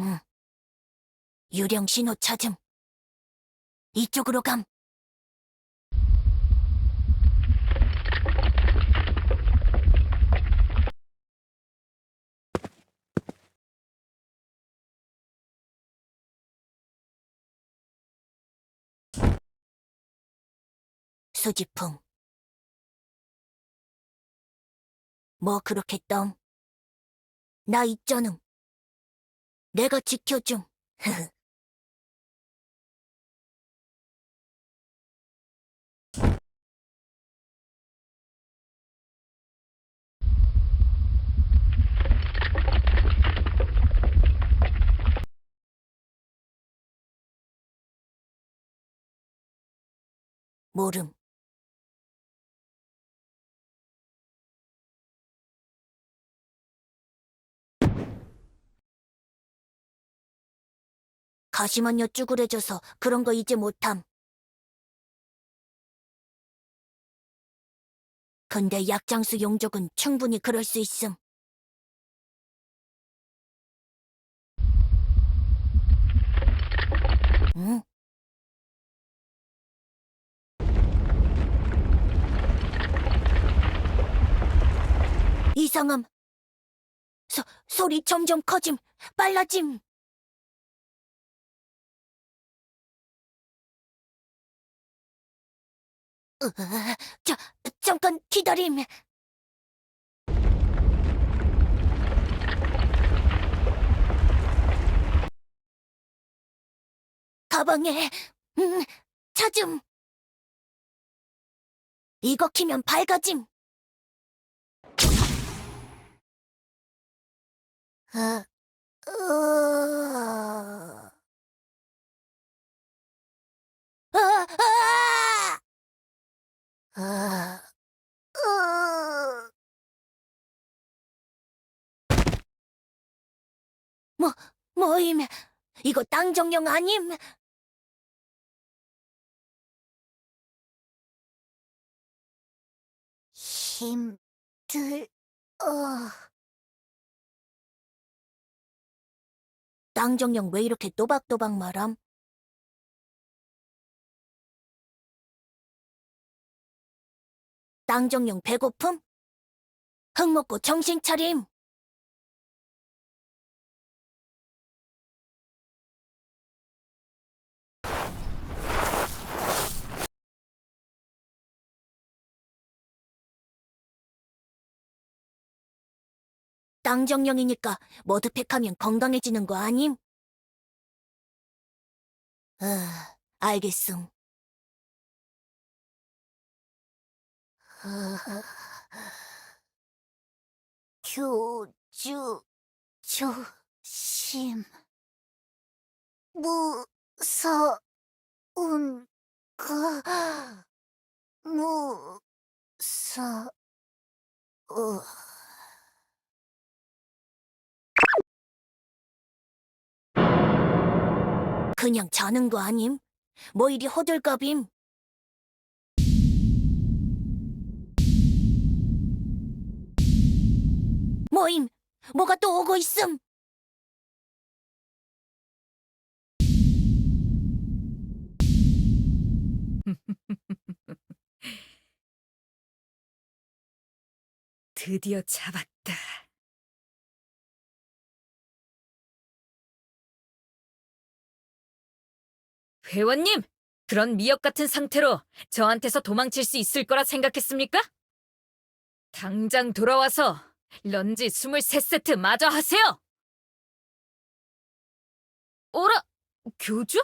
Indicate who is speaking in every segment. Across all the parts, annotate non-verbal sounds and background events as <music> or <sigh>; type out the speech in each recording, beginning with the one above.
Speaker 1: 응. 유령 신호 찾음. 이쪽으로 감. 수지풍. 뭐 그렇게 떵? 나 있잖음. 내가 지켜줌. <laughs> 모름. 가시만요 쭈그레져서 그런 거 이제 못함. 근데 약장수 용족은 충분히 그럴 수 있음. 응? 이상함. 소, 소리 점점 커짐, 빨라짐. 으, 자, 잠깐 기다림. 가방에, 음, 찾음. 이거 키면 밝아짐. 아, 으아. 아, 아! 아, 으. 뭐, 뭐임? 이거 땅 정령 아님? 힘들, 어. 땅 정령 왜 이렇게 또박또박 말함? 땅 정령 배고픔? 흙 먹고 정신 차림. 땅정령이니까 머드팩하면 건강해지는 거 아님? 어, 알겠음. 어, 교주 조심 무서운 거 무서워 그냥 자는 거 아님? 뭐 이리 호들갑임? 뭐임? 뭐가 또 오고 있음? <laughs>
Speaker 2: 드디어 잡았다. 회원님, 그런 미역 같은 상태로 저한테서 도망칠 수 있을 거라 생각했습니까? 당장 돌아와서 런지 23세트 마저 하세요! 오라, 교주?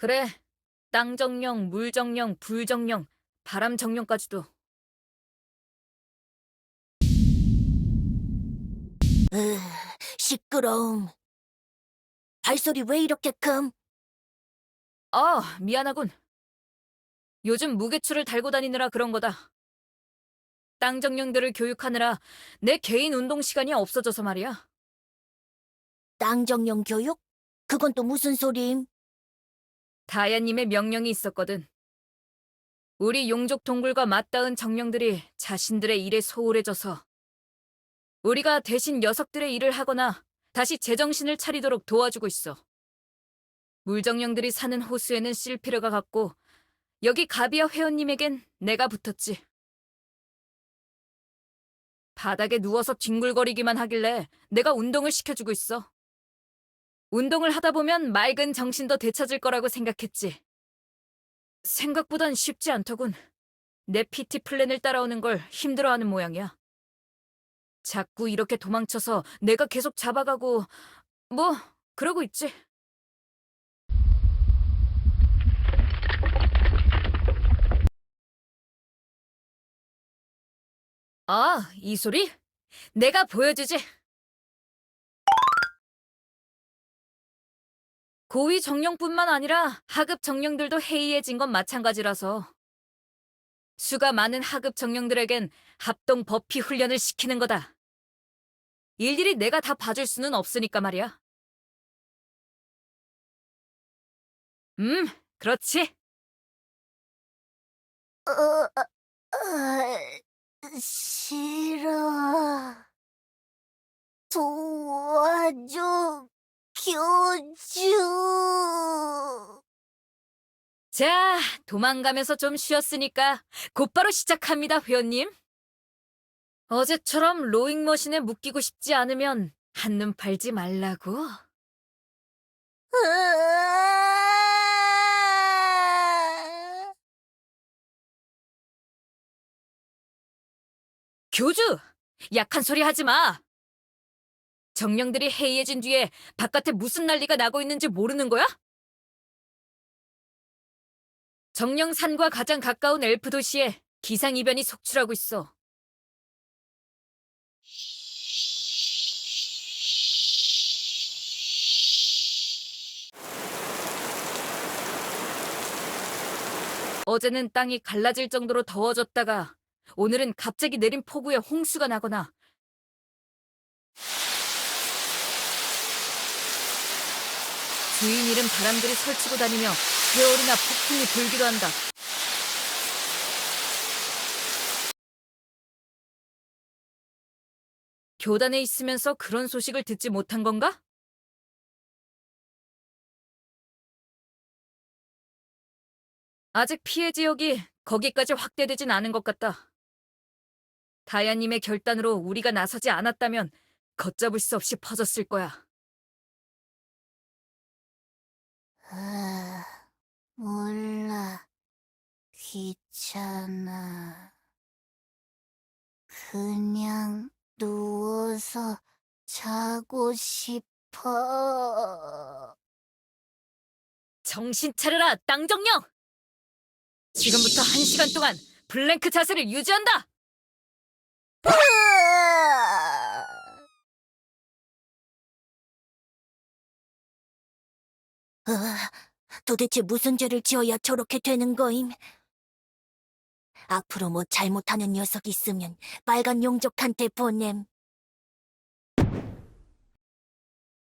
Speaker 2: 그래, 땅 정령, 물 정령, 불 정령, 바람 정령까지도.
Speaker 1: 으, 시끄러움. 발소리 왜 이렇게 큼?
Speaker 2: 아, 미안하군. 요즘 무게추를 달고 다니느라 그런 거다. 땅 정령들을 교육하느라 내 개인 운동 시간이 없어져서 말이야.
Speaker 1: 땅 정령 교육? 그건 또 무슨 소리임?
Speaker 2: 다야님의 명령이 있었거든. 우리 용족 동굴과 맞닿은 정령들이 자신들의 일에 소홀해져서 우리가 대신 녀석들의 일을 하거나 다시 제정신을 차리도록 도와주고 있어. 물정령들이 사는 호수에는 실피르가 갔고 여기 가비아 회원님에겐 내가 붙었지. 바닥에 누워서 뒹굴거리기만 하길래 내가 운동을 시켜주고 있어. 운동을 하다 보면 맑은 정신도 되찾을 거라고 생각했지. 생각보단 쉽지 않더군. 내 PT 플랜을 따라오는 걸 힘들어하는 모양이야. 자꾸 이렇게 도망쳐서 내가 계속 잡아가고 뭐 그러고 있지. 아, 이 소리? 내가 보여주지. 고위 정령뿐만 아니라 하급 정령들도 해이해진 건 마찬가지라서 수가 많은 하급 정령들에겐 합동 버피 훈련을 시키는 거다. 일일이 내가 다 봐줄 수는 없으니까 말이야. 음, 그렇지.
Speaker 1: 어, 어, 싫어. 도와줘, 교주.
Speaker 2: 자, 도망가면서 좀 쉬었으니까 곧바로 시작합니다, 회원님. 어제처럼 로잉머신에 묶이고 싶지 않으면 한눈 팔지 말라고.
Speaker 1: 으아!
Speaker 2: 교주! 약한 소리 하지 마! 정령들이 해이해진 뒤에 바깥에 무슨 난리가 나고 있는지 모르는 거야? 정령산과 가장 가까운 엘프 도시에 기상이변이 속출하고 있어. 어제는 땅이 갈라질 정도로 더워졌다가 오늘은 갑자기 내린 폭우에 홍수가 나거나 주인 잃은 바람들이 설치고 다니며 회오리나 폭풍이 불기도 한다. 교단에 있으면서 그런 소식을 듣지 못한 건가? 아직 피해 지역이 거기까지 확대되진 않은 것 같다. 다야님의 결단으로 우리가 나서지 않았다면 걷잡을 수 없이 퍼졌을 거야.
Speaker 1: 아, 몰라. 귀찮아. 그냥 누워서 자고 싶어.
Speaker 2: 정신 차려라, 땅정령! 지금부터 한 시간 동안 블랭크 자세를 유지한다!
Speaker 1: 으아! 도대체 무슨 죄를 지어야 저렇게 되는 거임? 앞으로 뭐 잘못하는 녀석 있으면 빨간 용족한테 보냄.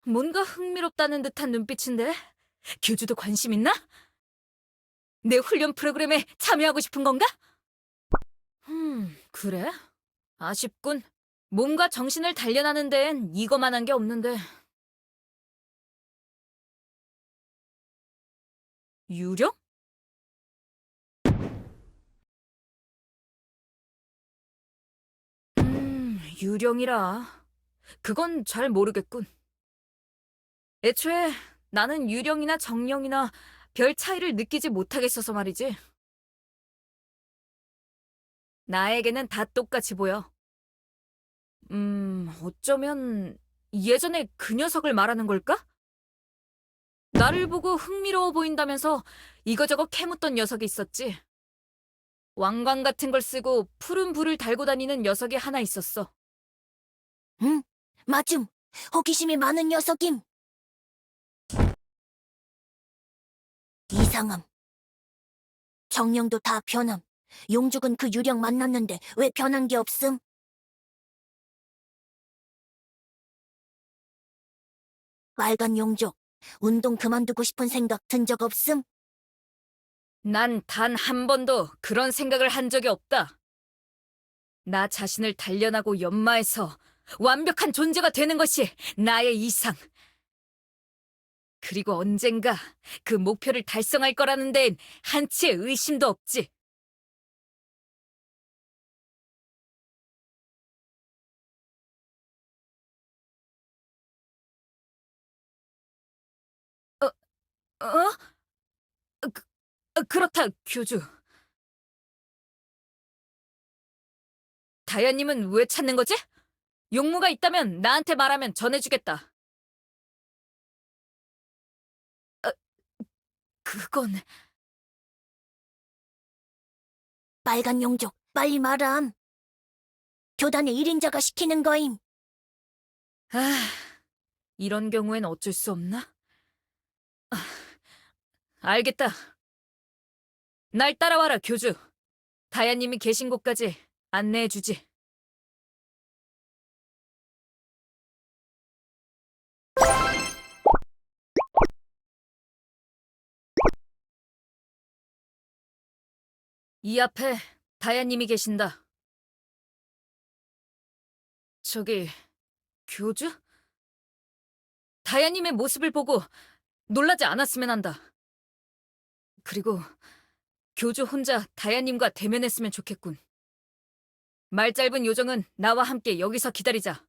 Speaker 2: 뭔가 흥미롭다는 듯한 눈빛인데? 교주도 관심 있나? 내 훈련 프로그램에 참여하고 싶은 건가? 음, 그래? 아쉽군. 몸과 정신을 단련하는 데엔 이거만한 게 없는데. 유령? 유령이라. 그건 잘 모르겠군. 애초에 나는 유령이나 정령이나 별 차이를 느끼지 못하겠어서 말이지. 나에게는 다 똑같이 보여. 음, 어쩌면 예전에 그 녀석을 말하는 걸까? 나를 보고 흥미로워 보인다면서 이거저거 캐묻던 녀석이 있었지. 왕관 같은 걸 쓰고 푸른 불을 달고 다니는 녀석이 하나 있었어.
Speaker 1: 응, 맞음. 호기심이 많은 녀석임. 이상함. 정령도 다 변함. 용죽은 그 유령 만났는데 왜 변한 게 없음? 빨간 용족, 운동 그만두고 싶은 생각 든 적 없음?
Speaker 2: 난 단 한 번도 그런 생각을 한 적이 없다. 나 자신을 단련하고 연마해서 완벽한 존재가 되는 것이 나의 이상. 그리고 언젠가 그 목표를 달성할 거라는 데엔 한치의 의심도 없지. 어, 어? 그, 어, 그렇다, 교주. 다야님은 왜 찾는 거지? 용무가 있다면 나한테 말하면 전해주겠다. 어, 그건
Speaker 1: 빨간 용족, 빨리 말함. 교단의 1인자가 시키는 거임.
Speaker 2: 아, 이런 경우엔 어쩔 수 없나? 아, 알겠다. 날 따라와라, 교주. 다야님이 계신 곳까지 안내해주지. 이 앞에 다야님이 계신다. 저기, 교주? 다야님의 모습을 보고 놀라지 않았으면 한다. 그리고 교주 혼자 다야님과 대면했으면 좋겠군. 말 짧은 요정은 나와 함께 여기서 기다리자.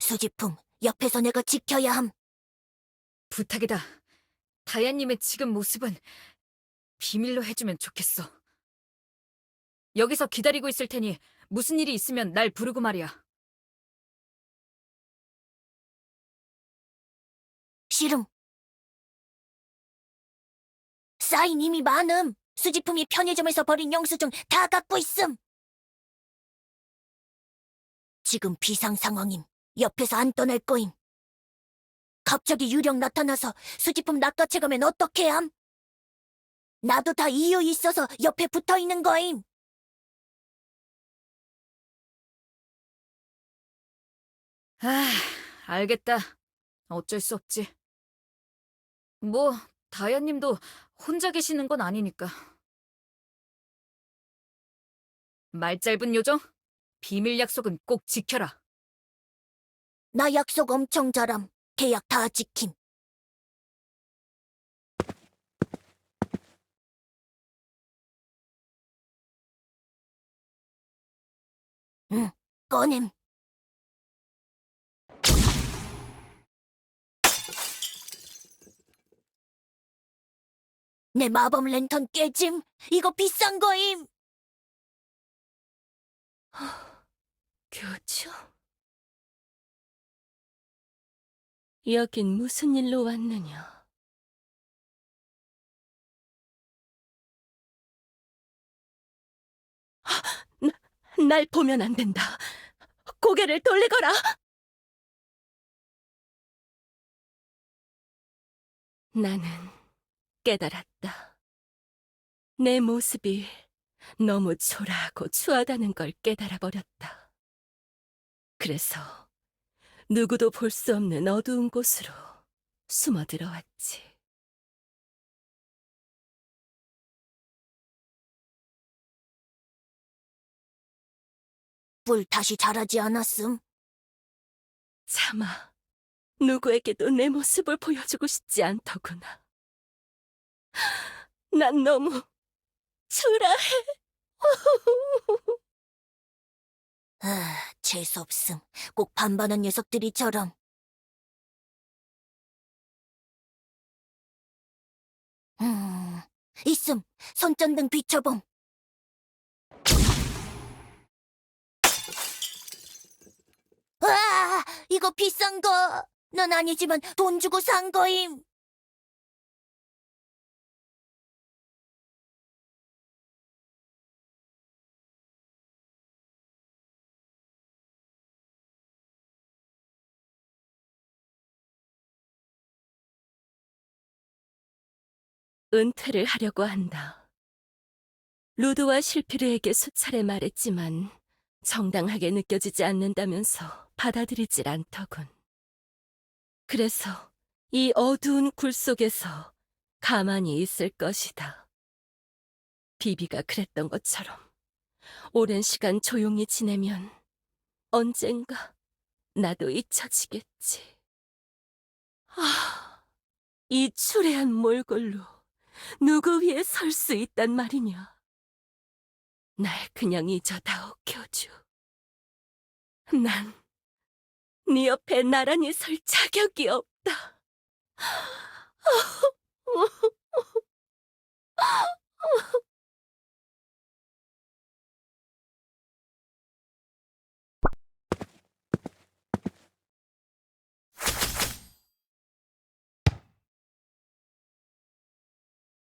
Speaker 1: 수지품, 옆에서 내가 지켜야 함.
Speaker 2: 부탁이다. 다야님의 지금 모습은 비밀로 해주면 좋겠어. 여기서 기다리고 있을 테니 무슨 일이 있으면 날 부르고 말이야.
Speaker 1: 싫음. 사인 이미 많음. 수지품이 편의점에서 버린 영수증 다 갖고 있음. 지금 비상 상황임. 옆에서 안 떠날 거임. 갑자기 유령 나타나서 수지품 낚아채가면 어떻게 함? 나도 다 이유 있어서 옆에 붙어 있는 거임.
Speaker 2: 아, 알겠다. 어쩔 수 없지. 뭐, 다야님도 혼자 계시는 건 아니니까. 말 짧은 요정? 비밀 약속은 꼭 지켜라.
Speaker 1: 나 약속 엄청 잘함. 계약 다 지킴. 응, 꺼냄. 내 마법 랜턴 깨짐. 이거 비싼 거임.
Speaker 3: 교주? 여긴 무슨 일로 왔느냐? 날 보면 안 된다. 고개를 돌리거라! 나는 깨달았다. 내 모습이 너무 초라하고 추하다는 걸 깨달아버렸다. 그래서 누구도 볼 수 없는 어두운 곳으로 숨어 들어왔지.
Speaker 1: 뿔 다시 자라지 않았음.
Speaker 3: 차마 누구에게도 내 모습을 보여주고 싶지 않더구나. 난 너무 초라해. <laughs>
Speaker 1: 아, 재수없음. 꼭 반반한 녀석들이처럼. 음, 있음. 손전등 비춰봄. 와, 이거 비싼 거. 넌 아니지만 돈 주고 산 거임.
Speaker 3: 은퇴를 하려고 한다. 루드와 실피르에게 수차례 말했지만 정당하게 느껴지지 않는다면서 받아들이질 않더군. 그래서 이 어두운 굴 속에서 가만히 있을 것이다. 비비가 그랬던 것처럼 오랜 시간 조용히 지내면 언젠가 나도 잊혀지겠지. 아, 이 추레한 몰골로 누구 위에 설 수 있단 말이냐. 날 그냥 잊어다오, 교주. 난 네 옆에 나란히 설 자격이 없다.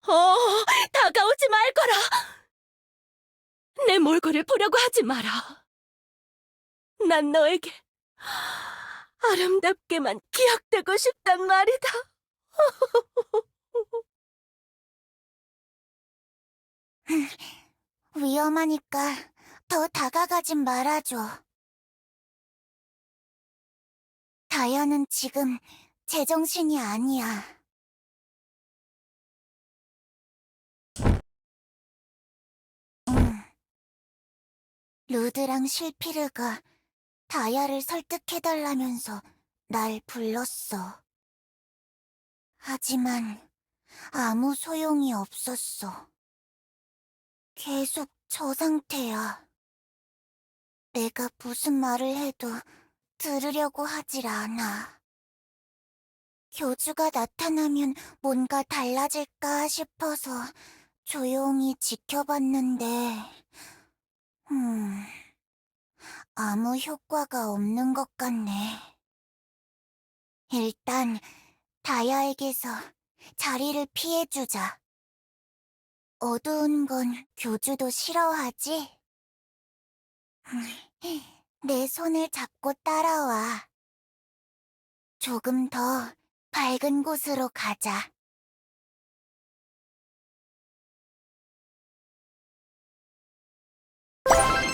Speaker 3: 어, 다가오지 말거라. 내 몰골을 보려고 하지 마라. 난 너에게 아름답게만 기억되고 싶단 말이다. <laughs>
Speaker 4: 위험하니까 더 다가가진 말아줘. 다현은 지금 제정신이 아니야. 루드랑 실피르가 다야를 설득해달라면서 날 불렀어. 하지만 아무 소용이 없었어. 계속 저 상태야. 내가 무슨 말을 해도 들으려고 하질 않아. 교주가 나타나면 뭔가 달라질까 싶어서 조용히 지켜봤는데, 음, 아무 효과가 없는 것 같네. 일단, 다야에게서 자리를 피해주자. 어두운 건 교주도 싫어하지? 내 손을 잡고 따라와. 조금 더 밝은 곳으로 가자. you